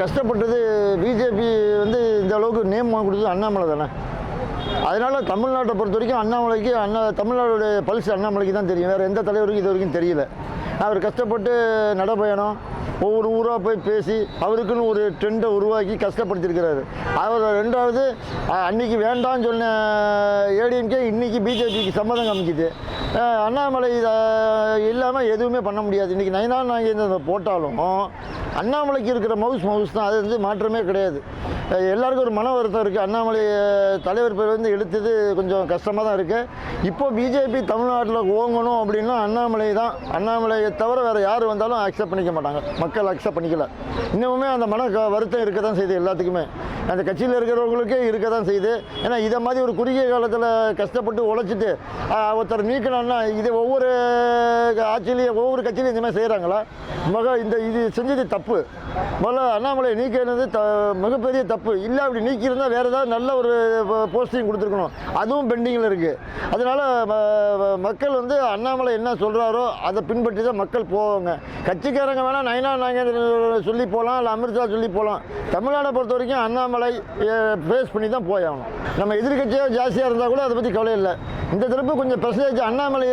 கஷ்டப்பட்டது பிஜேபி வந்து இந்த அளவுக்கு நேம் கொடுத்தது அண்ணாமலை தானே? அதனால் தமிழ்நாட்டை பொறுத்த வரைக்கும் அண்ணாமலைக்கு அண்ணா தமிழ்நாடுடைய பல்ஸ் அண்ணாமலைக்கு தான் தெரியும். வேறு எந்த தலைவருக்கும் இது வரைக்கும் தெரியல. அவர் கஷ்டப்பட்டு நடைபயணம் ஒவ்வொரு ஊராக போய் பேசி அவருக்குன்னு ஒரு ட்ரெண்டை உருவாக்கி கஷ்டப்படுத்திருக்கிறாரு அவர் ரெண்டாவது அன்றைக்கி அன்னைக்கு வேண்டாம்னு சொன்ன ஏடிஎம்கே இன்றைக்கி பிஜேபிக்கு சம்மதம் காமிக்குது. அண்ணாமலை இதை இல்லாமல் எதுவுமே பண்ண முடியாது. இன்றைக்கி நைனா நாங்கள் போட்டாலும் அண்ணாமலைக்கு இருக்கிற மவுஸ் மவுஸ் தான். அது வந்து மாற்றமே கிடையாது. எல்லாருக்கும் ஒரு மன வருத்தம் இருக்குது அண்ணாமலை தலைவர் பேர் வந்து எடுத்தது கொஞ்சம் கஷ்டமாக தான் இருக்குது இப்போ பிஜேபி தமிழ்நாட்டில் ஓங்கணும் அப்படின்னா அண்ணாமலை தான். அண்ணாமலையை தவிர வேறு யார் வந்தாலும் அக்செப்ட் பண்ணிக்க மாட்டாங்க. மக்கள் அக்செப்ட் பண்ணிக்கல. இன்னமுமே அந்த மன க- வருத்தம் இருக்க தான் செய்யுது எல்லாத்துக்குமே. அந்த கட்சியில் இருக்கிறவங்களுக்கே இருக்க தான் செய்யுது ஏன்னா இதை மாதிரி ஒரு குறுகிய காலத்தில் கஷ்டப்பட்டு உழைச்சிட்டு ஒருத்தர் நீக்கணும்னா இது ஒவ்வொரு ஆட்சியிலையும் ஒவ்வொரு கட்சியிலையும் இந்த மாதிரி செய்கிறாங்களா மக இந்த இது செஞ்சது தப்பு தப்பு. முதல்ல அண்ணாமலை நீக்கினது த மிகப்பெரிய தப்பு. இல்லை அப்படி நீக்கியிருந்தால் வேறு ஏதாவது நல்ல ஒரு போஸ்டிங் கொடுத்துருக்கணும். அதுவும் பெண்டிங்கில் இருக்குது அதனால் மக்கள் வந்து அண்ணாமலை என்ன சொல்கிறாரோ அதை பின்பற்றி தான் மக்கள் போவாங்க. கட்சிக்காரங்க வேணால் நயனா நாகேந்திரன் சொல்லி போகலாம் இல்லை அமித்ஷா சொல்லி போகலாம் தமிழ்நாடை பொறுத்த வரைக்கும் அண்ணாமலை ஃபேஸ் பண்ணி தான் போயாகணும். நம்ம எதிர்கட்சியாக ஜாஸ்தியாக இருந்தால் கூட அதை பற்றி கவலை இல்லை. இந்த தரப்பு கொஞ்சம் பெர்சன்டேஜ் அண்ணாமலை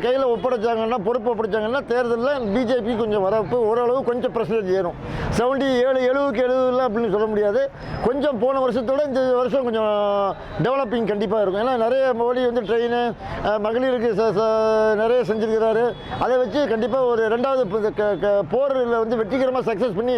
கையில் ஒப்படைச்சாங்கன்னா பொறுப்பு ஒப்படைச்சாங்கன்னா தேர்தலில் பிஜேபி கொஞ்சம் வரப்பு ஓரளவு கொஞ்சம் பெர்சன்டேஜ் ஏறும். செவன்ட்டி ஏழு எழுபதுக்கு எழுபதுல அப்படின்னு சொல்ல முடியாது. கொஞ்சம் போன வருஷத்தோட இந்த வருஷம் கொஞ்சம் டெவலப்பிங் கண்டிப்பாக இருக்கும். ஏன்னா நிறைய மோடி வந்து ட்ரெயின் மகளிருக்கு ச- ச- நிறைய செஞ்சுருக்கிறாரு. அதை வச்சு கண்டிப்பாக ஒரு ரெண்டாவது போரில் வந்து வெற்றிகரமாக சக்ஸஸ் பண்ணி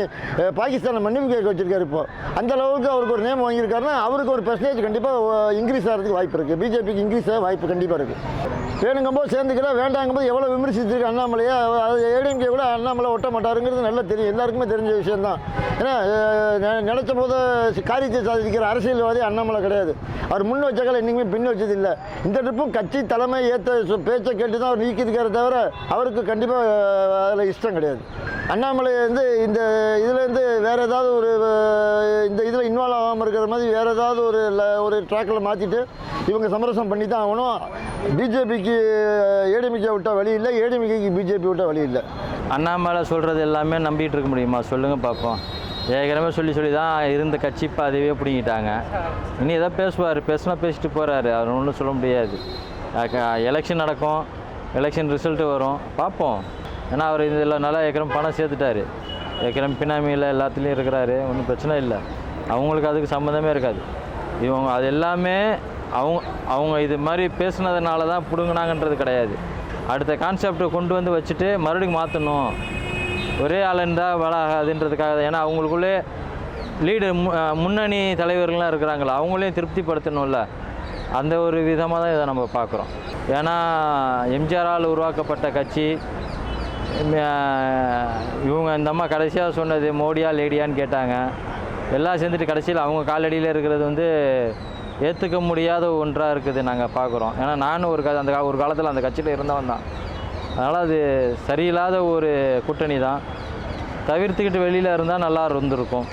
பாகிஸ்தானை மன்னிப்பு கேட்க வச்சுருக்காரு இப்போ. அந்த அளவுக்கு அவருக்கு ஒரு நேம் வாங்கியிருக்காருன்னா அவருக்கு ஒரு பெர்சன்டேஜ் கண்டிப்பாக இன்க்ரீஸ் ஆகிறதுக்கு வாய்ப்பு இருக்குது பிஜேபிக்கு இன்க்ரீஸ் வாய்ப்பு கண்டிப்பாக இருக்குது வேணுங்கும்போது சேர்ந்துக்கிறா வேண்டாங்கும்போது எவ்வளோ விமர்சித்திருக்கு அண்ணாமலையை அது ஏடிஎம்கே கூட அண்ணாமலை ஒட்ட மாட்டாருங்கிறது நல்லா தெரியும். எல்லாருக்குமே தெரிஞ்ச விஷயந்தான் ஏன்னா நினச்ச நெ- போது காரியத்தை சாதிக்கிற அரசியல்வாதி அண்ணாமலை கிடையாது. அவர் முன் வச்ச காலம் என்றைக்குமே பின் வச்சது இல்லை இந்த ட்ரிப்பும் கட்சி தலைமை ஏற்ற பேச்சை கேட்டு தான் அவர் நீக்கியிருக்காரு தவிர அவருக்கு கண்டிப்பாக அதில் இஷ்டம் கிடையாது. அண்ணாமலை வந்து இந்த இதுலேருந்து வேறு ஏதாவது ஒரு இந்த இதில் இன்வால்வ் ஆகாமல் இருக்கிற மாதிரி வேறு ஏதாவது ஒரு ஒரு ட்ராக்கில் மாற்றிட்டு இவங்க சமரசம் பண்ணி தான் ஆகணும். பிஜேபிக்கு ஏடிஎம்கே விட்டால் வழி இல்லை ஏடிஎம்கேக்கு பிஜேபி விட்டால் வழி இல்லை. அண்ணாமலை சொல்கிறது எல்லாமே நம்பிட்டு இருக்க முடியுமா? சொல்லுங்கள் பார்ப்போம் ஏற்கனவே சொல்லி சொல்லி தான் இருந்த கட்சி இப்போ அதுவே பிடிங்கிட்டாங்க. இனி ஏதோ பேசுவார். பேசுனா பேசிட்டு போகிறாரு அவர் ஒன்றும் சொல்ல முடியாது. எலெக்ஷன் நடக்கும். எலெக்ஷன் ரிசல்ட்டு வரும். பார்ப்போம் ஏன்னா அவர் இதில் நல்லா ஏற்கனவே பணம் சேர்த்துட்டாரு. ஏற்கனவே பினாமியில் எல்லாத்துலேயும் இருக்கிறாரு. ஒன்றும் பிரச்சனை இல்லை. அவங்களுக்கு அதுக்கு சம்மந்தமே இருக்காது. இவங்க அது எல்லாமே அவங்க அவங்க இது மாதிரி பேசுனதுனால தான் பிடுங்கினாங்கன்றது கிடையாது. அடுத்த கான்செப்டை கொண்டு வந்து வச்சுட்டு மறுபடியும் மாற்றணும் ஒரே ஆள் இருந்தால் வளாகாதுன்றதுக்காக ஆகாதுன்றதுக்காக ஏன்னா அவங்களுக்குள்ளே லீடு முன்னணி தலைவர்கள்லாம் இருக்கிறாங்களா அவங்களையும் திருப்திப்படுத்தணும்ல. அந்த ஒரு விதமாக தான் இதை நம்ம பார்க்குறோம். ஏன்னா எம்ஜிஆரால் உருவாக்கப்பட்ட கட்சி இவங்க இந்த அம்மா கடைசியாக சொன்னது மோடியா லேடியான்னு கேட்டாங்க. எல்லாம் சேர்ந்துட்டு கடைசியில் அவங்க காலடியில் இருக்கிறது வந்து ஏற்றுக்க முடியாத ஒன்றாக இருக்குது நாங்கள் பார்க்குறோம் ஏன்னா நானும் ஒரு க அந்த ஒரு காலத்தில் அந்த கட்சியில் இருந்தவன் தான். அதனால் அது சரியில்லாத ஒரு கூட்டணி தான் தவிர்த்துக்கிட்டு வெளியில் இருந்தால் நல்லா இருந்திருக்கும்.